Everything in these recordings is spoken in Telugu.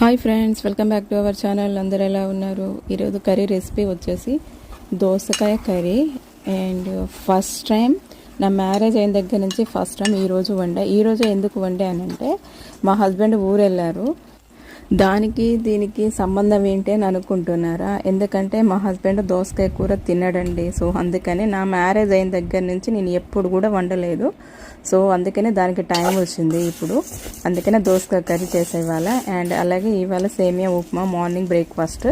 Hi friends welcome back to our channel. అందరు ఎలా ఉన్నారు? ఈరోజు కర్రీ రెసిపీ వచ్చేసి దోసకాయ కర్రీ. అండ్ ఫస్ట్ టైం నా మ్యారేజ్ అయిన దగ్గర నుంచి ఫస్ట్ టైం ఈరోజు వండా. ఈరోజు ఎందుకు వండానంటే మా హస్బెండ్ ఊరు వెళ్ళారు దానికి దీనికి సంబంధం ఏంటి అని అనుకుంటున్నారా? ఎందుకంటే మా హస్బెండ్ దోసకాయ కూర తినడండి. సో అందుకని నా మ్యారేజ్ అయిన దగ్గర నుంచి నేను ఎప్పుడు కూడా వండలేదు. సో అందుకనే దానికి టైం వచ్చింది ఇప్పుడు. అందుకనే దోసకాయ కర్రీ చేసే ఇవాళ. అండ్ అలాగే ఇవాళ సేమియా ఉప్మా మార్నింగ్ బ్రేక్ఫాస్ట్.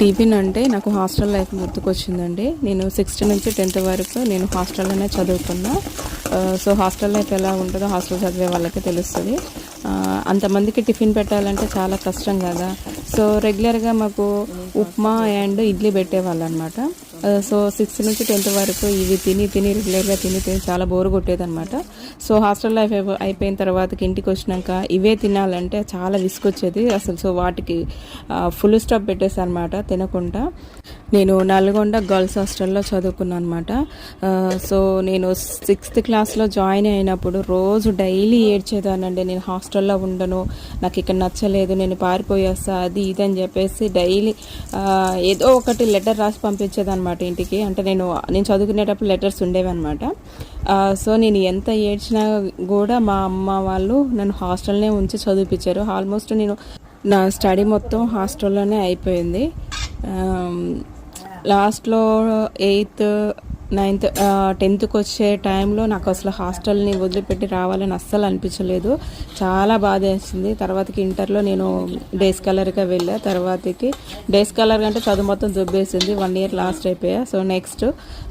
టిఫిన్ అంటే నాకు హాస్టల్ లైఫ్ గుర్తుకొచ్చిందండి. నేను సిక్స్త్ నుంచి టెన్త్ వరకు నేను హాస్టల్లోనే చదువుకున్నా. సో హాస్టల్ లైఫ్ ఎలా ఉంటుందో హాస్టల్ చదివే వాళ్ళకి తెలుస్తుంది. అంతమందికి టిఫిన్ పెట్టాలంటే చాలా కష్టం కదా. సో రెగ్యులర్గా మాకు ఉప్మా అండ్ ఇడ్లీ పెట్టేవాళ్ళు అనమాట Uh, సో సిక్స్త్ నుంచి టెన్త్ వరకు ఇవి తిని తిని రెగ్యులర్గా తిని తిని చాలా బోర్ కొట్టేదన్నమాట. సో హాస్టల్ లైఫ్ అయిపోయిన తర్వాతకి ఇంటికి వచ్చినాక ఇవే తినాలంటే చాలా విసుకొచ్చేది అసలు సో వాటికి uh, ఫుల్ స్టాప్ పెట్టేసి అనమాట తినకుండా. నేను నల్గొండ గర్ల్స్ హాస్టల్లో చదువుకున్నాను అనమాట సో నేను సిక్స్త్ క్లాస్లో జాయిన్ అయినప్పుడు రోజు డైలీ ఏడ్చేదానండి నేను హాస్టల్లో ఉండను నాకు ఇక్కడ నచ్చలేదు నేను పారిపోయేస్తా అది ఇది అని చెప్పేసి డైలీ ఏదో ఒకటి లెటర్ రాసి పంపించేదన్నమాట ఇంటికి. అంటే నేను నేను చదువుకునేటప్పుడు లెటర్స్ ఉండేవి అనమాట సో నేను ఎంత ఏడ్చినా కూడా మా అమ్మ వాళ్ళు నన్ను హాస్టల్నే ఉంచి చదివిపించారు ఆల్మోస్ట్ నేను నా స్టడీ మొత్తం హాస్టల్లోనే అయిపోయింది. లాస్ట్లో ఎయిత్ నైన్త్ టెన్త్కి వచ్చే టైంలో నాకు అసలు హాస్టల్ని వదిలిపెట్టి రావాలని అస్సలు అనిపించలేదు. చాలా బాధ వేసింది తర్వాతకి ఇంటర్లో నేను డేస్ కలర్గా వెళ్ళా. తర్వాతకి డేస్ కలర్ అంటే చదువు మొత్తం దుబ్బేసింది వన్ ఇయర్ లాస్ట్ అయిపోయా. సో నెక్స్ట్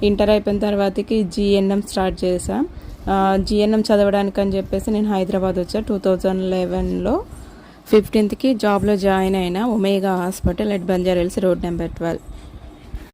ఇంటర్ అయిపోయిన తర్వాతకి జిఎన్ఎం స్టార్ట్ చేశాం. జిఎన్ఎం చదవడానికి అని చెప్పేసి నేను హైదరాబాద్ వచ్చా. టూ థౌజండ్ లెవెన్లో ఫిఫ్టీన్త్కి జాబ్లో జాయిన్ అయిన Omega hospital at Banjara hills road number twelve.